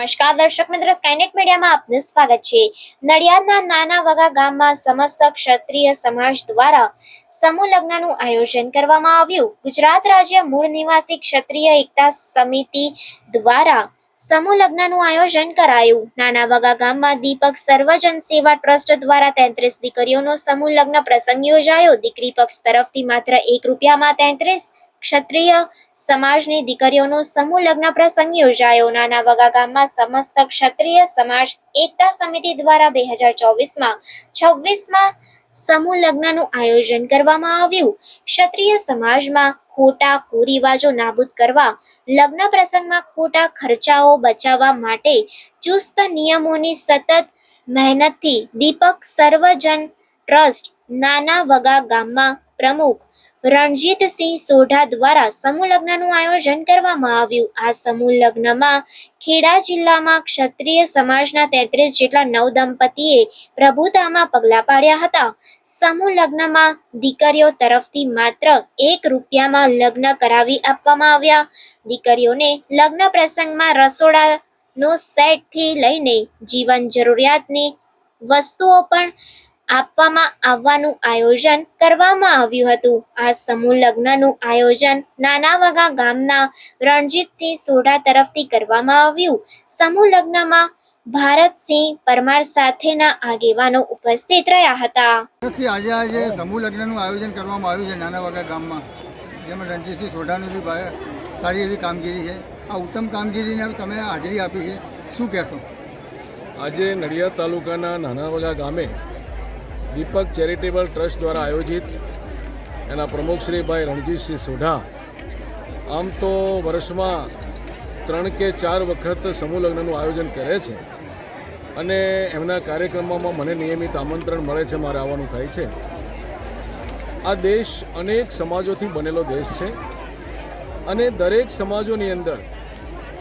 નમસ્કાર, દર્શક મિત્રો સ્કાયનેટ મીડિયામાં આપનું સ્વાગત છે. નડિયાદના નાના વગા ગામમાં સમસ્ત ક્ષત્રિય સમાજ દ્વારા સમૂહ લગ્નનું આયોજન કરવામાં આવ્યું. ગુજરાત રાજ્ય મૂળ નિવાસી ક્ષત્રિય એકતા સમિતિ દ્વારા સમૂહ લગ્નનું આયોજન કરાયું. નાના વગા ગામમાં દીપક સર્વજન સેવા ટ્રસ્ટ દ્વારા તેત્રીસ દીકરીઓનો સમૂહ લગ્ન પ્રસંગ યોજાયો. દીકરી પક્ષ તરફથી માત્ર એક રૂપિયામાં તેત્રીસ ક્ષત્રિય સમાજની દીકરીઓનું સમૂહ લગ્ન પ્રસંગ યોજાયો. નાના વગા ગામમાં સમસ્ત ક્ષત્રિય સમાજ એકતા સમિતિ દ્વારા બે હજાર ચોવીસમાં છવ્વીસમાં સમૂહ લગ્નનું આયોજન કરવામાં આવ્યું. ક્ષત્રિય સમાજમાં ખોટા કુરિવાજો નાબૂદ કરવા, લગ્ન પ્રસંગમાં ખોટા ખર્ચાઓ બચાવવા માટે ચુસ્ત નિયમોની સતત મહેનતથી દીપક સર્વજન ટ્રસ્ટ નાના વગા ગામમાં પ્રમુખ રણજીતસિંહ સોઢા દ્વારા સમૂહ લગ્નનું આયોજન કરવામાં આવ્યું. આ સમૂહ લગ્નમાં ખેડા જિલ્લામાં ક્ષત્રિય સમાજના તેત્રીસ જેટલા નવ દંપતીએ પ્રભુતામાં પગલાં પાડ્યા હતા. સમૂહ લગ્નમાં દીકરીઓ તરફથી માત્ર એક રૂપિયામાં લગ્ન કરાવી આપવામાં આવ્યા. દીકરીઓને લગ્ન પ્રસંગમાં રસોડાનો સેટથી લઈને જીવન જરૂરિયાતની વસ્તુઓ પણ આપવામાં આવવાનું આયોજન કરવામાં આવ્યું હતું. આ સમૂહ લગ્નનું આયોજન નાનાવગા ગામના રણજીતસિંહ સોઢા તરફથી કરવામાં આવ્યું. સમૂહ લગ્નમાં ભારતસિંહ પરમાર સાથેના આગેવાનો ઉપસ્થિત રહ્યા હતા. આજે આજે સમૂહ લગ્નનું આયોજન કરવામાં આવ્યું છે નાના વાગા ગામમાં. જેમાં રણજીતસિંહ સોઢાની બી સારી એવી કામગીરી છે. આ ઉત્તમ કામગીરીને તમે હાજરી આપી છે. શું કહેશો? આજે નડિયાદ તાલુકાના નાના વગા ગામે દીપક ચેરિટેબલ ટ્રસ્ટ દ્વારા આયોજિત એના પ્રમુખ શ્રી ભાઈ રણજીતસિંહ સોઢા. આમ તો વર્ષમાં ત્રણ કે ચાર વખત સમૂહ લગ્નનું આયોજન કરે છે અને એમના કાર્યક્રમોમાં મને નિયમિત આમંત્રણ મળે છે, મારે આવવાનું થાય છે. આ દેશ અનેક સમાજોથી બનેલો દેશ છે અને દરેક સમાજોની અંદર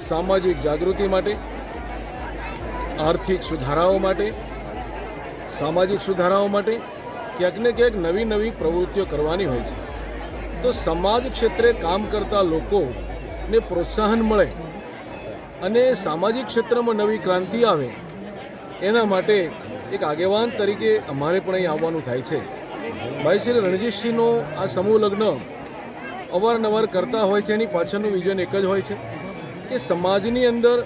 સામાજિક જાગૃતિ માટે, આર્થિક સુધારાઓ માટે સામાજિક સુધારાઓ માટે ક્યાંક ને ક્યાંક નવી નવી પ્રવૃત્તિઓ કરવાની હોય છે. તો સમાજ ક્ષેત્રે કામ કરતા લોકોને પ્રોત્સાહન મળે અને સામાજિક ક્ષેત્રમાં નવી ક્રાંતિ આવે, એના માટે એક આગેવાન તરીકે અમારે પણ અહીં આવવાનું થાય છે. ભાઈ શ્રી રણજીતસિંહનો આ સમૂહ લગ્ન અવારનવાર કરતા હોય છે, એની પાછળનું વિઝન એક જ હોય છે કે સમાજની અંદર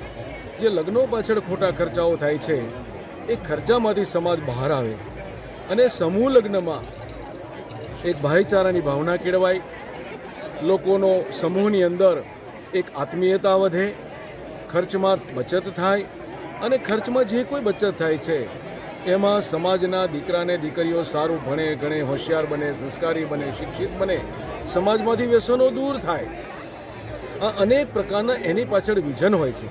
જે લગ્નો પાછળ ખોટા ખર્ચાઓ થાય છે એ ખર્ચામાંથી સમાજ બહાર આવે અને સમૂહ લગ્નમાં એક ભાઈચારાની ભાવના કેળવાય, લોકોનો સમૂહની અંદર એક આત્મીયતા વધે, ખર્ચમાં બચત થાય અને ખર્ચમાં જે કોઈ બચત થાય છે, એમાં સમાજના દીકરાને દીકરીઓ સારું ભણે, ગણે, હોશિયાર બને, સંસ્કારી બને, શિક્ષિત બને, સમાજમાંથી વ્યસનો દૂર થાય. આ અનેક પ્રકારના એની પાછળ વિઝન હોય છે.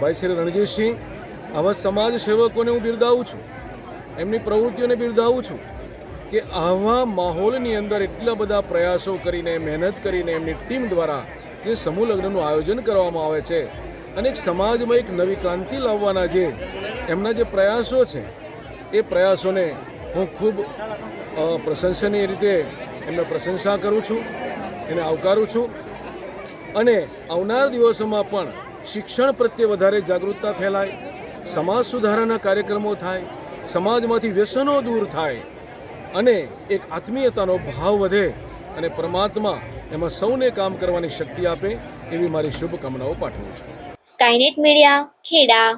ભાઈ શ્રી રણજીતસિંહ આવા સમાજ સેવકોને હું બિરદાવું છું. એમની પ્રવૃત્તિઓને બિરદાવું છું કે આવા માહોલની અંદર એટલા બધા પ્રયાસો કરીને, મહેનત કરીને એમની ટીમ દ્વારા જે સમૂહ લગ્નનું આયોજન કરવામાં આવે છે અને એક સમાજમાં એક નવી ક્રાંતિ લાવવાના જે એમના જે પ્રયાસો છે, એ પ્રયાસોને હું ખૂબ પ્રશંસનીય રીતે એમને પ્રશંસા કરું છું, એને આવકારું છું અને આવનાર દિવસોમાં પણ શિક્ષણ પ્રત્યે વધારે જાગૃતતા ફેલાય સમાજ સુધારાના કાર્યક્રમો થાય, સમાજમાંથી વ્યસનો દૂર થાય અને એક આત્મીયતાનો ભાવ વધે અને પરમાત્મા એમાં સૌને કામ કરવાની શક્તિ આપે એવી મારી શુભકામનાઓ પાઠવું છું. Skynet media Kheda